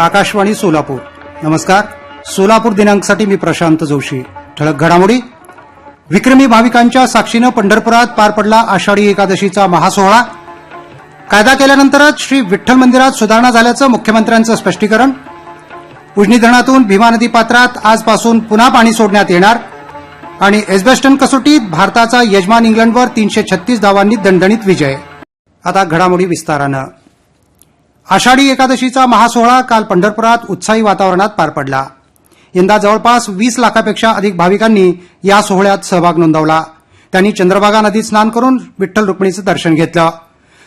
आकाशवाणी सोलापूर. नमस्कार. सोलापूर दिनांकसाठी मी प्रशांत जोशी. ठळक घडामोडी. विक्रमी भाविकांच्या साक्षीनं पंढरपुरात पार पडला आषाढी एकादशीचा महासोहळा. कायदा केल्यानंतरच श्री विठ्ठल मंदिरात सुधारणा झाल्याचं मुख्यमंत्र्यांचं स्पष्टीकरण. उजनी धरणातून भीमा नदी पात्रात आजपासून पुन्हा पाणी सोडण्यात येणार. आणि एसबेस्टन कसोटीत भारताचा यजमान इंग्लंडवर तीनशे छत्तीस धावांनी दणदणीत विजय. आता घडामोडी विस्तारानं. आषाढी एकादशीचा महासोहळा काल पंढरपुरात उत्साही वातावरणात पार पडला. यंदा जवळपास वीस लाखापेक्षा अधिक भाविकांनी या सोहळ्यात सहभाग नोंदवला. त्यांनी चंद्रभागा नदीत स्नान करून विठ्ठल रुक्मिणीचं दर्शन घेतलं.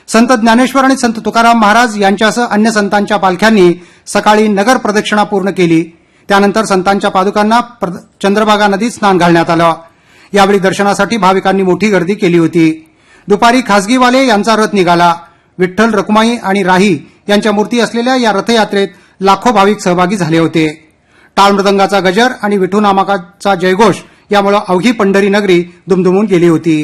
संत ज्ञानेश्वर आणि संत तुकाराम महाराज यांच्यासह अन्य संतांच्या पालख्यांनी सकाळी नगर प्रदक्षिणा पूर्ण केली. त्यानंतर संतांच्या पादुकांना प्रद- चंद्रभागा नदीत स्नान घालण्यात आलं. यावेळी दर्शनासाठी भाविकांनी मोठी गर्दी केली होती. दुपारी खासगीवाले यांचा रथ निघाला. विठ्ठल रखुमाई आणि राही यांच्या मूर्ती असलेल्या या रथयात्रेत लाखो भाविक सहभागी झाले होते. टाळमृदंगाचा गजर आणि विठू नामाकाचा जयघोष यामुळे अवघी पंढरी नगरी दुमदुमून गेली होती.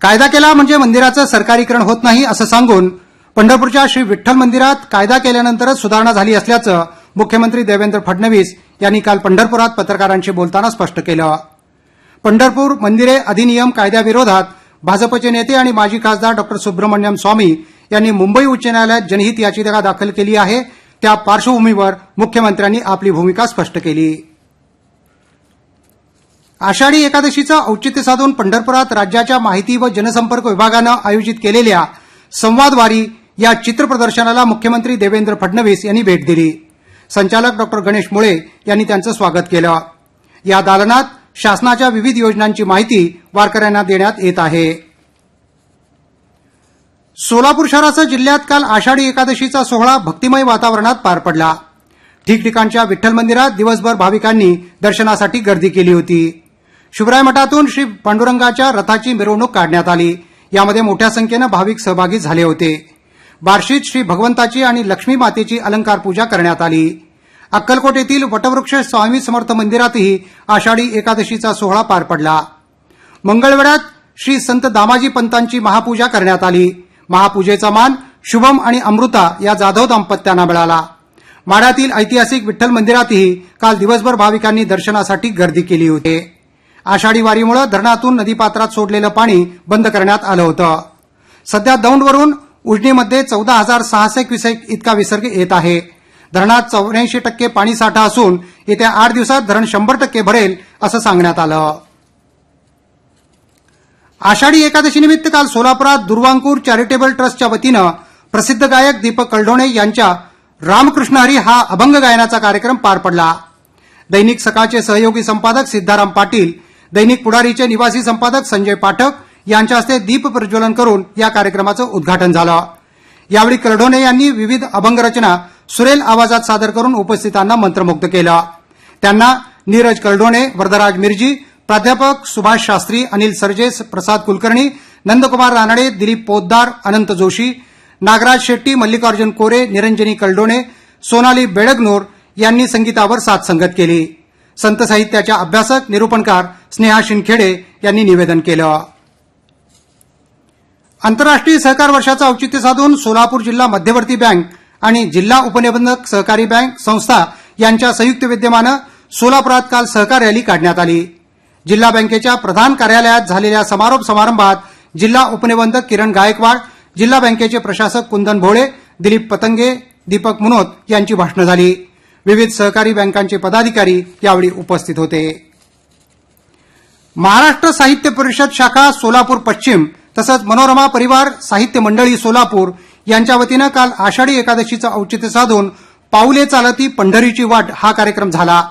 कायदा केला म्हणजे मंदिराचं सरकारीकरण होत नाही असं सांगून पंढरपूरच्या श्री विठ्ठल मंदिरात कायदा केल्यानंतरच सुधारणा झाली असल्याचं मुख्यमंत्री देवेंद्र फडणवीस यांनी काल पंढरपुरात पत्रकारांशी बोलताना स्पष्ट केलं. पंढरपूर मंदिरे अधिनियम कायद्याविरोधात भाजपचे नेते आणि माजी खासदार डॉक्टर सुब्रमण्यम स्वामी यांनी मुंबई उच्च न्यायालयात जनहित याचिका दाखल केली आहे. त्या पार्श्वभूमीवर मुख्यमंत्र्यांनी आपली भूमिका स्पष्ट केली. आषाढी एकादशीचं औचित्य साधून पंढरपुरात राज्याच्या माहिती व जनसंपर्क विभागानं आयोजित केलेल्या संवादवारी या चित्रप्रदर्शनाला मुख्यमंत्री देवेंद्र फडणवीस यांनी भेट दिली. संचालक डॉक्टर गणेश मुळे यांनी त्यांचं स्वागत केलं. या दालनात शासनाच्या विविध योजनांची माहिती वारकऱ्यांना देण्यात येत आहे. सोलापूर शहरासह जिल्ह्यात काल आषाढी एकादशीचा सोहळा भक्तिमय वातावरणात पार पडला. ठिकठिकाणच्या विठ्ठल मंदिरात दिवसभर भाविकांनी दर्शनासाठी गर्दी केली होती. शिवराय मठातून श्री पांडुरंगाच्या रथाची मिरवणूक काढण्यात आली. यामध्ये मोठ्या संख्येनं भाविक सहभागी झाले होते. बार्शीत श्री भगवंताची आणि लक्ष्मी मातेची अलंकार पूजा करण्यात आली. अक्कलकोट येथील वटवृक्ष स्वामी समर्थ मंदिरातही आषाढी एकादशीचा सोहळा पार पडला. मंगळवेढ्यात श्री संत दामाजी पंतांची महापूजा करण्यात आली. महापूजेचा मान शुभम आणि अमृता या जाधव दाम्पत्यांना मिळाला. माढ्यातील ऐतिहासिक विठ्ठल मंदिरातही काल दिवसभर भाविकांनी दर्शनासाठी गर्दी केली होती. आषाढी वारीमुळे धरणातून नदीपात्रात सोडलेलं पाणी बंद करण्यात आलं होतं. सध्या दौंडवरून उजनीमध्ये चौदा हजार सहाशे क्युसेक इतका विसर्ग येत आहे. धरणात चौऱ्याऐंशी टक्के पाणी साठा असून येत्या आठ दिवसात धरण शंभर टक्के भरेल असं सांगण्यात आलं. आषाढी एकादशीनिमित्त काल सोलापुरात दुर्वांकूर चॅरिटेबल ट्रस्टच्या वतीनं प्रसिद्ध गायक दीपक कलढोणे यांच्या रामकृष्ण हरी हा अभंग गायनाचा कार्यक्रम पार पडला. दैनिक सकाळचे सहयोगी संपादक सिद्धाराम पाटील दैनिक पुढारीचे निवासी संपादक संजय पाठक यांच्या हस्ते दीप प्रज्वलन करून या कार्यक्रमाचं उद्घाटन झालं. यावेळी कलढोणे यांनी विविध अभंग रचना सुरेल आवाजात सादर करून उपस्थितांना मंत्रमुग्ध केलं. त्यांना नीरज कलढोणे वरदराज मिरजी प्राध्यापक सुभाष शास्त्री अनिल सरजेस प्रसाद कुलकर्णी नंदकुमार रानडे दिलीप पोद्दार अनंत जोशी नागराज शेट्टी मल्लिकार्जुन कोरे निरंजनी कलडोणे सोनाली बेडगनोर यांनी संगीतावर साथ संगत केली. संत साहित्याच्या अभ्यासक निरूपणकार स्नेहा शिंदखेडे यांनी निवेदन केलं. आंतरराष्ट्रीय सहकार वर्षाचं औचित्य साधून सोलापूर जिल्हा मध्यवर्ती बँक आणि जिल्हा उपनिबंधक सहकारी बँक संस्था यांच्या संयुक्त विद्यमानं सोलापुरात काल सहकार रॅली काढण्यात आली. जिल्हा बँकेच्या प्रधान कार्यालयात झालेल्या समारोप समारंभात जिल्हा उपनिबंधक किरण गायकवाड जिल्हा बँकेचे प्रशासक कुंदन भोळे दिलीप पतंगे दीपक मुनोत यांची भाषणं झाली. विविध सहकारी बँकांचे पदाधिकारी यावेळी उपस्थित होते. महाराष्ट्र साहित्य परिषद शाखा सोलापूर पश्चिम तसंच मनोरमा परिवार साहित्य मंडळी सोलापूर यांच्या वतीनं काल आषाढी एकादशीचं औचित्य साधून पाऊले चालती पंढरीची वाट हा कार्यक्रम झाला.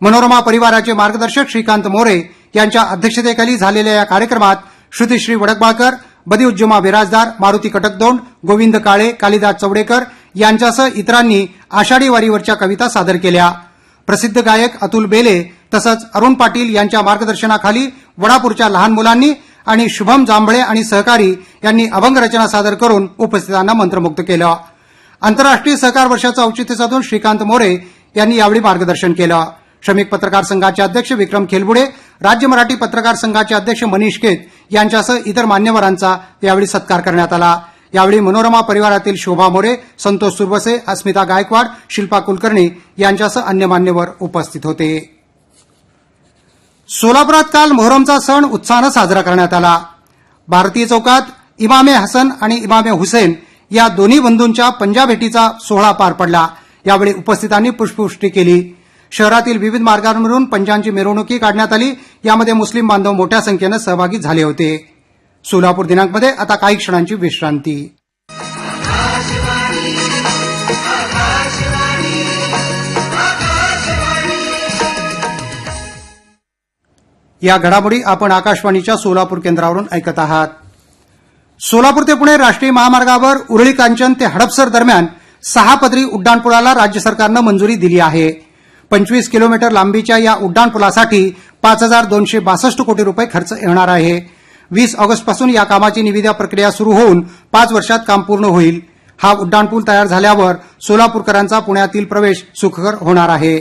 मनोरमा परिवाराचे मार्गदर्शक श्रीकांत मोरे यांच्या अध्यक्षतेखाली झालेल्या या कार्यक्रमात श्रुतीश्री वडकबाळकर बदिउज्जमा बिराजदार मारुती कटकदोंड गोविंद काळे कालिदास चवडेकर यांच्यासह इतरांनी आषाढी वारीवरच्या कविता सादर केल्या. प्रसिद्ध गायक अतुल बेले तसंच अरुण पाटील यांच्या मार्गदर्शनाखाली वडापूरच्या लहान मुलांनी आणि शुभम जांभळे आणि सहकारी यांनी अभंग रचना सादर करून उपस्थितांना मंत्रमुग्ध केलं. आंतरराष्ट्रीय सहकार वर्षाचं औचित्य साधून श्रीकांत मोरे यांनी यावेळी मार्गदर्शन केलं. श्रमिक पत्रकार संघाचे अध्यक्ष विक्रम खेलबुडे राज्य मराठी पत्रकार संघाचे अध्यक्ष मनीष केत यांच्यासह इतर मान्यवरांचा यावेळी सत्कार करण्यात आला. यावेळी मनोरमा परिवारातील शोभा मोरे संतोष सुरवसे अस्मिता गायकवाड शिल्पा कुलकर्णी यांच्यासह अन्य मान्यवर उपस्थित होते. सोलापुरात काल मोहरमचा सण उत्साहानं साजरा करण्यात आला. भारतीय चौकात इमामे हसन आणि इमामे हुसेन या दोन्ही बंधूंच्या पंजा भेटीचा सोहळा पार पडला. यावेळी उपस्थितांनी पुष्पवृष्टी केली. शहरातील विविध मार्गांवरून पंजांची मिरवणुकी काढण्यात आली. यामध्ये मुस्लिम बांधव मोठ्या संख्येनं सहभागी झाले होते. सोलापूर दिनांकमध्ये आता काही क्षणांची विश्रांती. या घडामोडी आपण आकाशवाणीच्या सोलापूर केंद्रावरून ऐकत आहात. सोलापूर ते पुणे राष्ट्रीय महामार्गावर उरळी कांचन ते हडपसर दरम्यान सहा पदरी उड्डाणपुलाला राज्य सरकारनं मंजुरी दिली आहे. पंचवीस किलोमीटर लांबीच्या या उड्डाणपुलासाठी पाच हजार दोनशे बासष्ट कोटी रुपये खर्च येणार आहे. वीस ऑगस्टपासून या कामाची निविदा प्रक्रिया सुरू होऊन पाच वर्षात काम पूर्ण होईल. हा उड्डाणपूल तयार झाल्यावर सोलापूरकरांचा पुण्यातील प्रवेश सुखकर होणार आहे.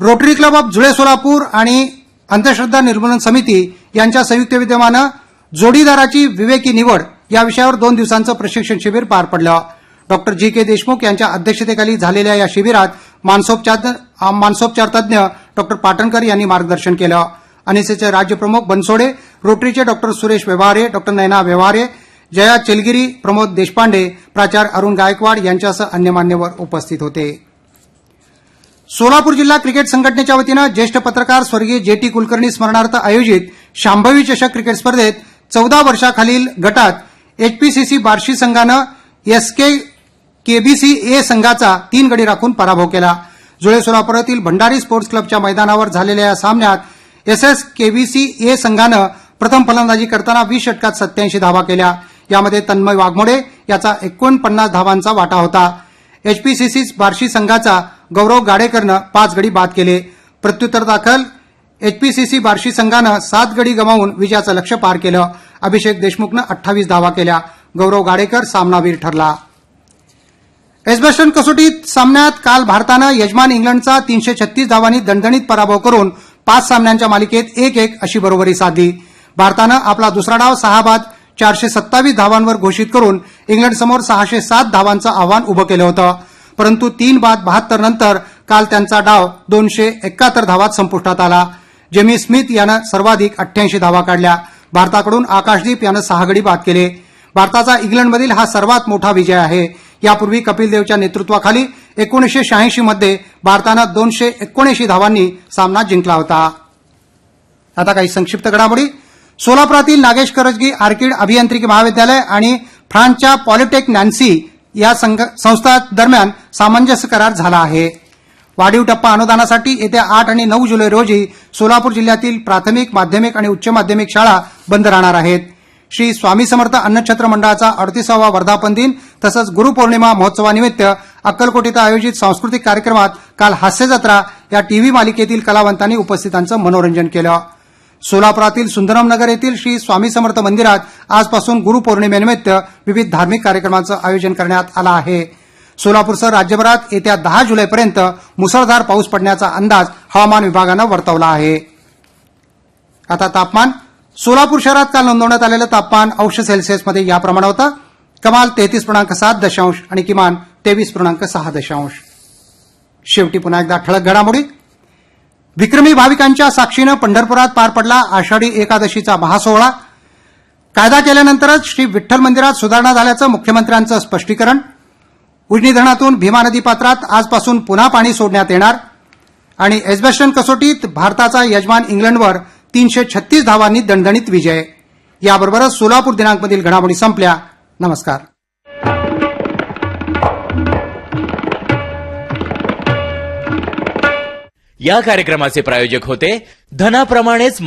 Rotary club of Jule Solapur आणि अंधश्रद्धा निर्मूलन समिती यांच्या संयुक्त विद्यमानं जोडीदाराची विवेकी निवड या विषयावर दोन दिवसांचं प्रशिक्षण शिबिर पार पडलं. डॉक्टर जी. के. देशमुख यांच्या अध्यक्षतेखाली झालेल्या या शिबिरात मानसोपचार मानसोपचार तज्ज्ञ डॉक्टर पाटणकर यांनी मार्गदर्शन केलं. अनिसेचे राज्यप्रमुख बनसोडे रोटरीचे डॉक्टर सुरेश व्यवहारे डॉक्टर नैना व्यवहारे जया चेलगिरी प्रमोद देशपांडे प्राचार्य अरुण गायकवाड यांच्यासह अन्य मान्यवर उपस्थित होते. सोलापूर जिल्हा क्रिकेट संघटनेच्या वतीनं ज्येष्ठ पत्रकार स्वर्गीय जे टी कुलकर्णी स्मरणार्थ आयोजित शांभवी चषक क्रिकेट स्पर्धेत चौदा वर्षाखालील गटात एचपीसीसी बार्शी संघानं एसके केबीसी ए संघाचा तीन गडी राखून पराभव केला. जुळे सोलापुरातील भंडारी स्पोर्ट्स क्लबच्या मैदानावर झालेल्या या सामन्यात एस एस केबीसी ए संघानं प्रथम फलंदाजी करताना वीस षटकात सत्याऐंशी धावा केल्या. यामध्ये तन्मय वाघमोडे याचा एकोणपन्नास धावांचा वाटा होता. एचपीसीसी बार्शी संघाचा गौरव गाडेकरनं पाच गडी बाद केले. प्रत्युत्तर दाखल एचपीसीसी बार्शी संघानं सात गडी गमावून विजयाचं लक्ष पार केलं. अभिषेक देशमुखनं अठ्ठावीस धावा केल्या. गौरव गाडेकर सामनावीर ठरला. एसबेस्टन कसोटीत सामन्यात काल भारतानं यजमान इंग्लंडचा तीनशे छत्तीस धावांनी दणदणीत पराभव करून पाच सामन्यांच्या मालिकेत एक एक अशी बरोबरी साधली. भारतानं आपला दुसरा डाव सहा बाद चारशे सत्तावीस धावांवर घोषित करून इंग्लंडसमोर सहाशे सात धावांचं आव्हान उभं केलं होतं. परंतु तीन बाद बहात्तर नंतर काल त्यांचा डाव दोनशे एकाहत्तर धावात संपुष्टात आला. जेमी स्मिथ यानं सर्वाधिक अठ्ठ्याऐंशी धावा काढल्या. भारताकडून आकाशदीप यानं सहा गडी बाद केले. भारताचा इंग्लंडमधील हा सर्वात मोठा विजय आहे. यापूर्वी कपिल देवच्या नेतृत्वाखाली एकोणीसशे शहाऐंशी मध्ये भारतानं दोनशे एकोणऐंशी धावांनी सामना जिंकला होता. आता काही संक्षिप्त घडामोडी. सोलापुरातील नागेश करजगी आर्किड अभियांत्रिकी महाविद्यालय आणि फ्रान्सच्या पॉलिटेक नॅन्सी या संघ- संस्था दरम्यान सामंजस्य करार झाला आहे. वाढीव टप्पा अनुदानासाठी येत्या आठ आणि नऊ जुलै रोजी सोलापूर जिल्ह्यातील प्राथमिक माध्यमिक आणि उच्च माध्यमिक शाळा बंद राहणार आहेत. श्री स्वामी समर्थ अन्नछत्र मंडळाचा अडतीसावा वर्धापन दिन तसंच गुरुपौर्णिमा महोत्सवानिमित्त अक्कलकोट इथं आयोजित सांस्कृतिक कार्यक्रमात काल हास्य जत्रा या टीव्ही मालिकेतील कलावंतांनी उपस्थितांचं मनोरंजन केलं. सोलापुरातील सुंदरमनगर येथील श्री स्वामी समर्थ मंदिरात आजपासून गुरुपौर्णिमेनिमित्त विविध धार्मिक कार्यक्रमांचं आयोजन करण्यात आलं आहे. सोलापूरसह राज्यभरात येत्या दहा जुलैपर्यंत मुसळधार पाऊस पडण्याचा अंदाज हवामान विभागानं वर्तवला आहे. आता तापमान सोलापूर शहरात काल नोंदवण्यात आलेलं तापमान अंश सेल्सिअसमध्ये याप्रमाणे होतं. कमाल तेहतीस पूर्णांक सात दशांश आणि किमान तेवीस पूर्णांक सहा दशांश. शेवटी पुन्हा एकदा ठळक घडामोडी. विक्रमी भाविकांच्या साक्षीनं पंढरपुरात पार पडला आषाढी एकादशीचा महासोहळा. कायदा केल्यानंतरच श्री विठ्ठल मंदिरात सुधारणा झाल्याचं मुख्यमंत्र्यांचं स्पष्टीकरण. उजनी धरणातून भीमा नदी पात्रात आजपासून पुन्हा पाणी सोडण्यात येणार. आणि एस्बेस्टन कसोटीत भारताचा यजमान इंग्लंडवर तीनशे छत्तीस धावांनी दणदणीत विजय. याबरोबरच सोलापूर दिनांकमधील घडामोडी संपल्या. नमस्कार. या कार्यक्रमाचे प्रायोजक होते धनाप्रमाणेच